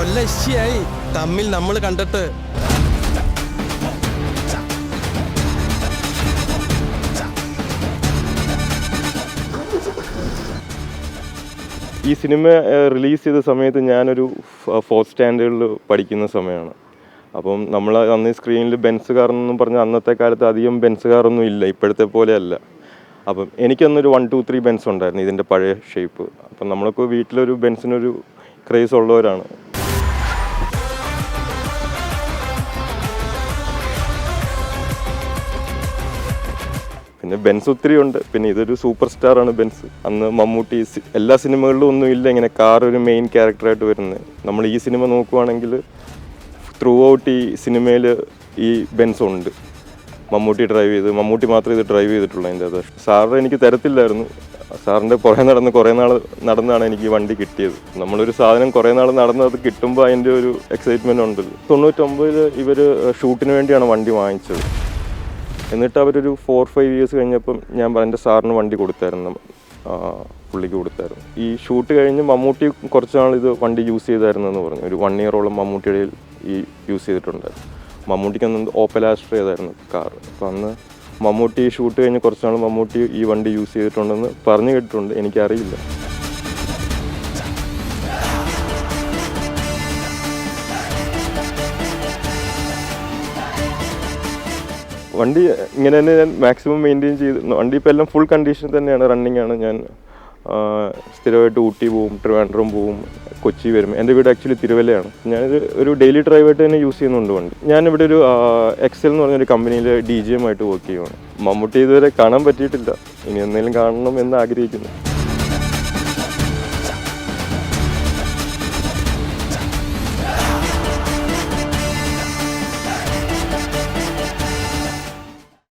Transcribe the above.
കൊല്ലശ്ശിയായി തമ്മിൽ നമ്മൾ കണ്ടിട്ട്. ഈ സിനിമ റിലീസ് ചെയ്ത സമയത്ത് ഞാനൊരു ഫോർത്ത് സ്റ്റാൻഡേർഡിൽ പഠിക്കുന്ന സമയമാണ്. അപ്പം നമ്മൾ അന്ന് സ്ക്രീനിൽ ബെൻസ് കാറെന്നും പറഞ്ഞ അന്നത്തെ കാലത്ത് അധികം ബെൻസ് കാറൊന്നും ഇല്ല ഇപ്പോഴത്തെ പോലെയല്ല. അപ്പം എനിക്കന്നൊരു വൺ ടു ത്രീ ബെൻസ് ഉണ്ടായിരുന്നു ഇതിന്റെ പഴയ ഷേപ്പ്. അപ്പം നമ്മളൊക്കെ വീട്ടിലൊരു ബെൻസിനൊരു ക്രേസ് ഉള്ളവരാണ്. പിന്നെ ബെൻസ് ഒത്തിരി ഉണ്ട്. പിന്നെ ഇതൊരു സൂപ്പർ സ്റ്റാർ ആണ് ബെൻസ്. അന്ന് മമ്മൂട്ടി എല്ലാ സിനിമകളിലും ഒന്നും ഇല്ല ഇങ്ങനെ കാർ ഒരു മെയിൻ ക്യാരക്ടറായിട്ട് വരുന്നത് നമ്മൾ ഈ സിനിമ നോക്കുവാണെങ്കിൽ ത്രൂ ഔട്ട് ഈ സിനിമയിൽ ഈ ബെൻസ് ഉണ്ട്. മമ്മൂട്ടി ഡ്രൈവ് ചെയ്ത് മമ്മൂട്ടി മാത്രമേ ഇത് ഡ്രൈവ് ചെയ്തിട്ടുള്ളൂ അതിന്റെ അത്. സാറിന് എനിക്ക് തരത്തില്ലായിരുന്നു. സാറിന്റെ പുറകെ നടന്ന് കുറേ നാൾ നടന്നാണ് എനിക്ക് വണ്ടി കിട്ടിയത്. നമ്മളൊരു സാധനം കുറേ നാൾ നടന്ന് അത് കിട്ടുമ്പോൾ അതിന്റെ ഒരു എക്സൈറ്റ്മെന്റ് ഉണ്ട് തൊണ്ണൂറ്റൊമ്പതിൽ ഇവർ ഷൂട്ടിന് വേണ്ടിയാണ് വണ്ടി വാങ്ങിച്ചത്. എന്നിട്ട് അവരൊരു ഫോർ ഫൈവ് ഇയേഴ്സ് കഴിഞ്ഞപ്പം ഞാൻ പറഞ്ഞ സാറിന് വണ്ടി കൊടുത്തായിരുന്നു. പുള്ളിക്ക് കൊടുത്തായിരുന്നു. ഈ ഷൂട്ട് കഴിഞ്ഞ് മമ്മൂട്ടി കുറച്ച് നാൾ ഇത് വണ്ടി യൂസ് ചെയ്തായിരുന്നു എന്ന് പറഞ്ഞു. ഒരു വൺ ഇയറോളം മമ്മൂട്ടിയുടെ ഈ യൂസ് ചെയ്തിട്ടുണ്ട്. മമ്മൂട്ടിക്ക് അന്ന് ഓപ്പൽ ചെയ്തായിരുന്നു കാർ അപ്പം അന്ന് മമ്മൂട്ടി ഷൂട്ട് കഴിഞ്ഞ് കുറച്ച് നാൾ മമ്മൂട്ടി ഈ വണ്ടി യൂസ് ചെയ്തിട്ടുണ്ടെന്ന് പറഞ്ഞു കേട്ടിട്ടുണ്ട്. എനിക്കറിയില്ല. വണ്ടി ഇങ്ങനെ തന്നെ ഞാൻ മാക്സിമം മെയിന്റെയിൻ ചെയ്ത് വണ്ടി ഇപ്പോൾ എല്ലാം ഫുൾ കണ്ടീഷൻ തന്നെയാണ്. റണ്ണിങ് ആണ്. ഞാൻ സ്ഥിരമായിട്ട് ഊട്ടി പോവും ട്രിവാൻഡ്രം പോവും കൊച്ചി വരും. എന്റെ വീട് ആക്ച്വലി തിരുവല്ലയാണ്. ഞാനൊരു ഒരു ഡെയിലി ഡ്രൈവായിട്ട് തന്നെ യൂസ് ചെയ്യുന്നുണ്ട് വണ്ടി. ഞാനിവിടെ ഒരു എക്സൽ എന്ന് പറഞ്ഞൊരു കമ്പനിയിൽ ഡി ജി എം ആയിട്ട് വർക്ക് ചെയ്യുവാണ്. മമ്മൂട്ടി ഇതുവരെ കാണാൻ പറ്റിയിട്ടില്ല. ഇനി എന്തെങ്കിലും കാണണം എന്ന് ആഗ്രഹിക്കുന്നു.